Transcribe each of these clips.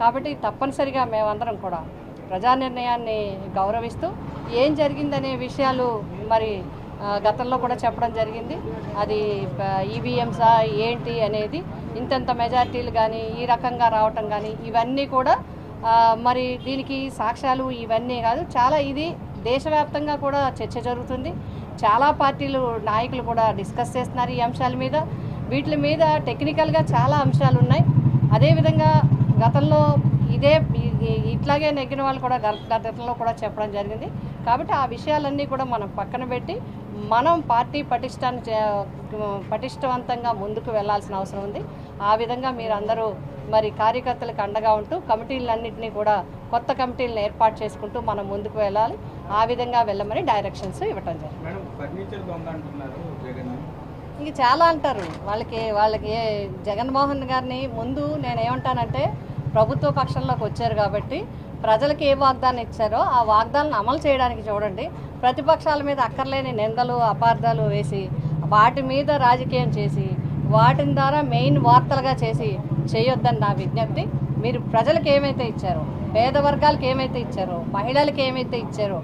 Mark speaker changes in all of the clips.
Speaker 1: కాబట్టి తప్పనిసరిగా మేమందరం కూడా ప్రజా నిర్ణయాన్ని గౌరవిస్తూ ఏం జరిగిందనే విషయాలు మరి గతంలో కూడా చెప్పడం జరిగింది. అది ఈవీఎంసా ఏంటి అనేది ఇంతంత మెజార్టీలు కానీ ఈ రకంగా రావటం కానీ ఇవన్నీ కూడా మరి దీనికి సాక్ష్యాలు ఇవన్నీ కాదు. చాలా ఇది దేశవ్యాప్తంగా కూడా చర్చ జరుగుతుంది. చాలా పార్టీలు నాయకులు కూడా డిస్కస్ చేస్తున్నారు ఈ అంశాల మీద. వీటి మీద టెక్నికల్గా చాలా అంశాలు ఉన్నాయి. అదేవిధంగా గతంలో ఇదే ఇట్లాగే నెగ్గిన వాళ్ళు కూడా గతంలో కూడా చెప్పడం జరిగింది. కాబట్టి ఆ విషయాలన్నీ కూడా మనం పక్కన పెట్టి మనం పార్టీ పటిష్టాన్ని చే- పటిష్టవంతంగా ముందుకు వెళ్ళాల్సిన అవసరం ఉంది. ఆ విధంగా మీరు అందరూ మరి కార్యకర్తలకు అండగా ఉంటూ కమిటీలన్నింటినీ కూడా కొత్త కమిటీలను ఏర్పాటు చేసుకుంటూ మనం ముందుకు వెళ్ళాలి. ఆ విధంగా వెళ్ళమని డైరెక్షన్స్ ఇవ్వటం జరిగింది. ఇంక చాలా అంటారు. వాళ్ళకి వాళ్ళకి జగన్మోహన్ గారిని ముందు నేను ఏమంటానంటే ప్రభుత్వ పక్షంలోకి వచ్చారు కాబట్టి ప్రజలకు ఏ వాగ్దానం ఇచ్చారో ఆ వాగ్దానం అమలు చేయడానికి చూడండి. ప్రతిపక్షాల మీద అక్కర్లేని నిందలు అపార్థాలు వేసి వాటి మీద రాజకీయం చేసి వాటిని ద్వారా మెయిన్ వార్తలుగా చేసి చేయొద్దని నా విజ్ఞప్తి. మీరు ప్రజలకు ఏమైతే ఇచ్చారో పేద వర్గాలకు ఏమైతే ఇచ్చారో మహిళలకు ఏమైతే ఇచ్చారో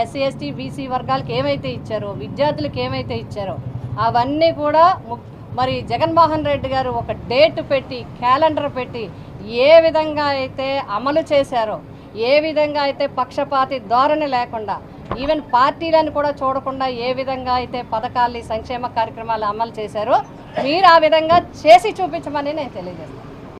Speaker 1: ఎస్సీ ఎస్టీ బీసీ వర్గాలకు ఏమైతే ఇచ్చారో విద్యార్థులకు ఏమైతే ఇచ్చారో అవన్నీ కూడా ము- మరి జగన్మోహన్ రెడ్డి గారు ఒక డేట్ పెట్టి క్యాలెండర్ పెట్టి ఏ విధంగా అయితే అమలు చేశారో ఏ విధంగా అయితే పక్షపాతి ధోరణి లేకుండా ఈవెన్ పార్టీలను కూడా చూడకుండా ఏ విధంగా అయితే పథకాలు సంక్షేమ కార్యక్రమాలు అమలు చేశారో మీరు ఆ విధంగా చేసి చూపించమని నేను తెలియజేస్తాను.